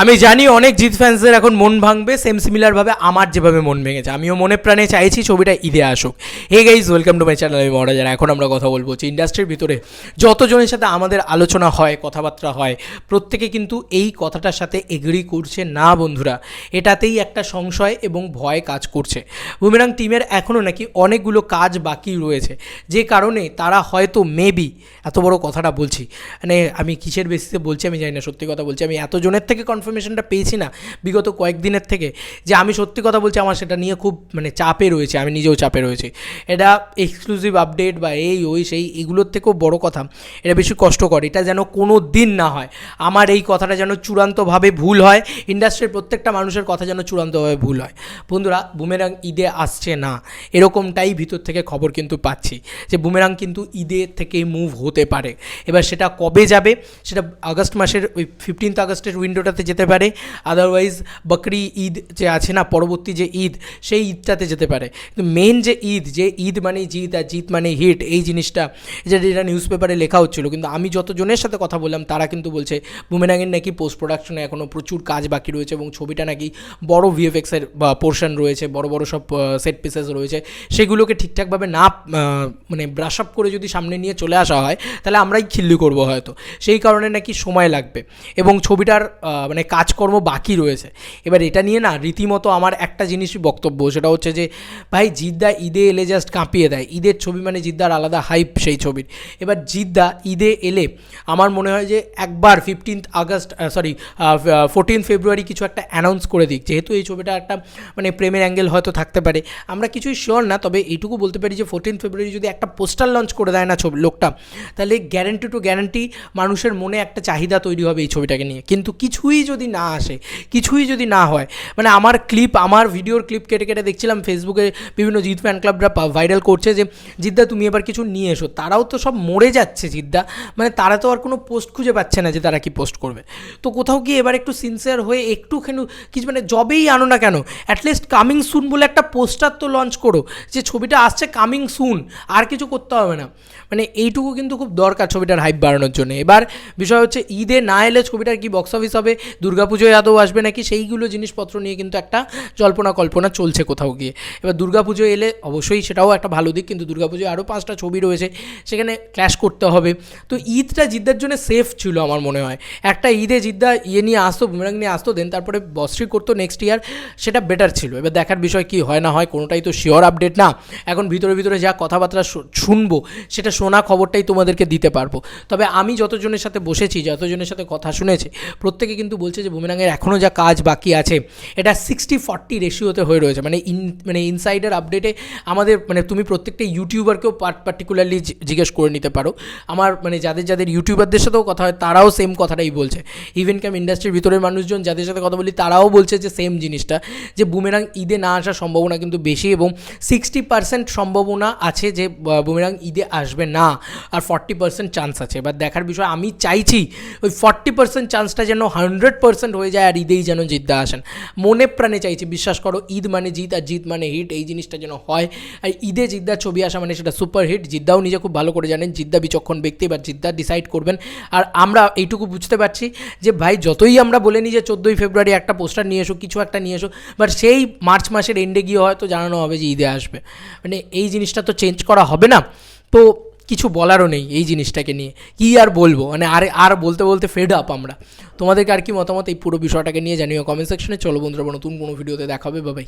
আমি জানি অনেক জিৎ ফ্যান্সদের এখন মন ভাঙবে সেম সিমিলারভাবে আমার যেভাবে মন ভেঙেছে। আমিও মনে প্রাণে চাইছি ছবিটা ঈদে আসুক। Hey guys welcome to my channel আমি মহারাজার এখন আমরা কথা বলব যে ইন্ডাস্ট্রির ভিতরে। যতজনের সাথে আমাদের আলোচনা হয়, কথাবার্তা হয়, প্রত্যেকে কিন্তু এই কথাটার সাথে এগ্রি করছে না বন্ধুরা। এটাতেই একটা সংশয় এবং ভয় কাজ করছে। বুমেরাং টিমের এখনও নাকি অনেকগুলো কাজ বাকি রয়েছে। যে কারণে তারা হয়তো মেবি এত বড় কথাটা বলছি। মানে আমি কিসের বেসিসে বলছি আমি জানি না, সত্যি কথা বলছি। আমি এতজনের থেকে কনফার্মেশনটা পেয়েছি না বিগত কয়েকদিনের থেকে যে আমি সত্যি কথা বলছি আমার সেটা নিয়ে খুব মানে চাপে রয়েছে, আমি নিজেও চাপে রয়েছি। এটা এক্সক্লুসিভ আপডেট বা এই, ওই, সেই এগুলোর থেকেও বড় কথা, এটা বেশি কষ্টকর, এটা যেন কোনো দিন না হয়। আমার এই কথাটা যেন চূড়ান্তভাবে ভুল হয় ইন্ডাস্ট্রির প্রত্যেকটা মানুষের কথা যেন চূড়ান্তভাবে ভুল হয়। বন্ধুরা বুমেরাং ঈদে আসছে না, এরকমটাই ভিতর থেকে খবর কিন্তু পাচ্ছি যে বুমেরাং কিন্তু ঈদে থেকে মুভ হতে পারে। এবার সেটা কবে যাবে, সেটা আগস্ট মাসের ওই ফিফটিন্থ আগস্টের উইন্ডোটাতে যেতে পারে। আদারওয়াইজ বকরি ঈদ যে আছে না পরবর্তী যে ঈদ সেই ঈদটাতে যেতে পারে। কিন্তু মেন যে ঈদ যে ঈদ মানে জিত আর জিত মানে হিট এই জিনিসটা যেটা যেটা নিউজ পেপারে লেখা হচ্ছিল। কিন্তু আমি যতজনের সাথে কথা বললাম তারা কিন্তু বলছে বুমেরাঙের নাকি পোস্ট প্রোডাকশনে এখনও প্রচুর কাজ বাকি রয়েছে এবং ছবিটা নাকি বড় ভিএফএক্সের পোর্শন রয়েছে বড় বড় সব সেট পিসেস রয়েছে। সেগুলোকে ঠিকঠাকভাবে না মানে ব্রাশ আপ করে যদি সামনে নিয়ে চলে আসা হয় তাহলে আমরাই খিল্লি করব হয়তো। সেই কারণে নাকি সময় লাগবে। এবং ছবিটার আহ, মানে কাজকর্ম বাকি রয়েছে। এবার এটা নিয়ে না রীতিমতো আমার একটা জিনিসই বক্তব্য, সেটা হচ্ছে যে, ভাই জিদ্দা ঈদে এলে জাস্ট কাঁপিয়ে দেয়। ঈদের ছবি মানে জিদ্দার আলাদা হাইপ সেই ছবির। এবার জিদ্দা ঈদে এলে আমার মনে হয় যে একবার fifteenth August sorry fourteen February কিছু একটা অ্যানাউন্স করে দিক। যেহেতু এই ছবিটা একটা মানে প্রেমের অ্যাঙ্গেল হয়তো থাকতে পারে। আমরা কিছুই শিওর না, তবে এইটুকু বলতে পারি যে ফোরটিন ফেব্রুয়ারি যদি একটা পোস্টার লঞ্চ করে দেয় না ছবি, লোকটা, তাহলে গ্যারেন্টি টু গ্যারেন্টি মানুষের মনে একটা চাহিদা তৈরি হবে এই ছবিটাকে নিয়ে। কিন্তু কিছুই যদি না আসে, কিছুই যদি না হয় মানে আমার ক্লিপ আমার ভিডিওর ক্লিপ কেটে কেটে দেখছিলাম ফেসবুকে বিভিন্ন জিৎ ফ্যান ক্লাবরা ভাইরাল করছে যে, জিদ্দা, তুমি এবার কিছু নিয়ে এসো। তারাও তো সব মরে যাচ্ছে জিদ্দা। মানে তারা তো আর কোনো পোস্ট খুঁজে পাচ্ছে না যে তারা কি পোস্ট করবে। তো কোথাও গিয়ে এবার একটু সিনসিয়ার হয়ে একটুখানি কিছু মানে জবেই আনো না কেন অ্যাটলিস্ট কামিং সুন বলে একটা পোস্টার তো লঞ্চ করো, যে ছবিটা আসছে কামিং সুন আর কিছু করতে হবে না। মানে এইটুকু কিন্তু খুব দরকার ছবিটার হাইপ বাড়ানোর জন্য। এবার বিষয় হচ্ছে, ঈদে না এলে ছবিটার কি বক্স অফিস হবে? দুর্গাপুজোয় আদৌ আসবে নাকি? সেইগুলো জিনিসপত্র নিয়ে কিন্তু একটা জল্পনা কল্পনা চলছে কোথাও গিয়ে। এবার দুর্গাপুজো এলে অবশ্যই সেটাও একটা ভালো দিক, কিন্তু দুর্গাপুজোয় আরও পাঁচটা ছবি রয়েছে, সেখানে ক্ল্যাশ করতে হবে। তো ঈদটা জিদ্দার জন্য সেফ ছিল আমার মনে হয়। একটা ঈদে জিদ্দা ইয়ে নিয়ে আসতো বুমেরাং নিয়ে আসতো দেন তারপরে বস্ত্রী করতো নেক্সট ইয়ার সেটা বেটার ছিল। এবার দেখার বিষয় কি, হয় না হয়, কোনোটাই তো শিওর আপডেট না। এখন ভিতরে ভিতরে যা কথাবার্তা শুনব, সেটা শোনা খবরটাই তোমাদেরকে দিতে পারব। তবে আমি যতজনের সাথে বসেছি, যতজনের সাথে কথা শুনেছি, প্রত্যেকে কিন্তু বলছে যে বুমেরাঙের এখনও যা কাজ বাকি আছে, এটা সিক্সটি ফর্টি রেশিওতে হয়ে রয়েছে। মানে ইন মানে ইনসাইডার আপডেটে আমাদের মানে তুমি প্রত্যেকটা ইউটিউবারকেও পার্টিকুলারলি জিজ্ঞেস করে নিতে পারো। আমার মানে যাদের যাদের ইউটিউবারদের সাথেও কথা হয়, তারাও সেম কথাটাই বলছে। ইভেন ক্যাম ইন্ডাস্ট্রির ভিতরের মানুষজন যাদের সাথে কথা বলি, তারাও বলছে যে সেম জিনিসটা, যে বুমেরাং ঈদে না আসার সম্ভাবনা কিন্তু বেশি এবং সিক্সটি পার্সেন্ট সম্ভাবনা আছে যে বুমেরাং ঈদে আসবে না, আর ফর্টি পার্সেন্ট চান্স আছে। এবার দেখার বিষয়, আমি চাইছি ওই ফর্টি পার্সেন্ট চান্সটা যেন হান্ড্রেড পার্সেন্ট হয়ে যায় আর ঈদেই যেন জিদ্দা আসেন। মনে প্রাণে চাইছি, বিশ্বাস করো, ঈদ মানে জিত আর জিত মানে হিট এই জিনিসটা যেন হয়। আর ঈদে জিদ্দার ছবি আসা মানে সেটা সুপার হিট জিদ্দাও নিজে খুব ভালো করে জানেন, জিদ্দা বিচক্ষণ ব্যক্তি বা জিদ্দা ডিসাইড করবেন। আর আমরা এইটুকু বুঝতে পারছি যে ভাই, যতই আমরা বলে নিই যে চোদ্দোই ফেব্রুয়ারি একটা পোস্টার নিয়ে এসো, কিছু একটা নিয়ে এসো বাট সেই মার্চ মাসের এন্ডে গিয়ে হয়তো জানানো হবে যে ঈদে আসবে। মানে এই জিনিসটা তো চেঞ্জ করা হবে না। তো কিছু বলারও নেই এই জিনিসটাকে নিয়ে। কী আর বলব? মানে আর আর বলতে বলতে ফেড আপ আমরা। তোমাদেরকে আর কি মতামত এই পুরো বিষয়টাকে নিয়ে জানিও কমেন্ট সেকশনে। চলো বন্ধুরা, নতুন কোনো ভিডিওতে দেখাবে। বাবাই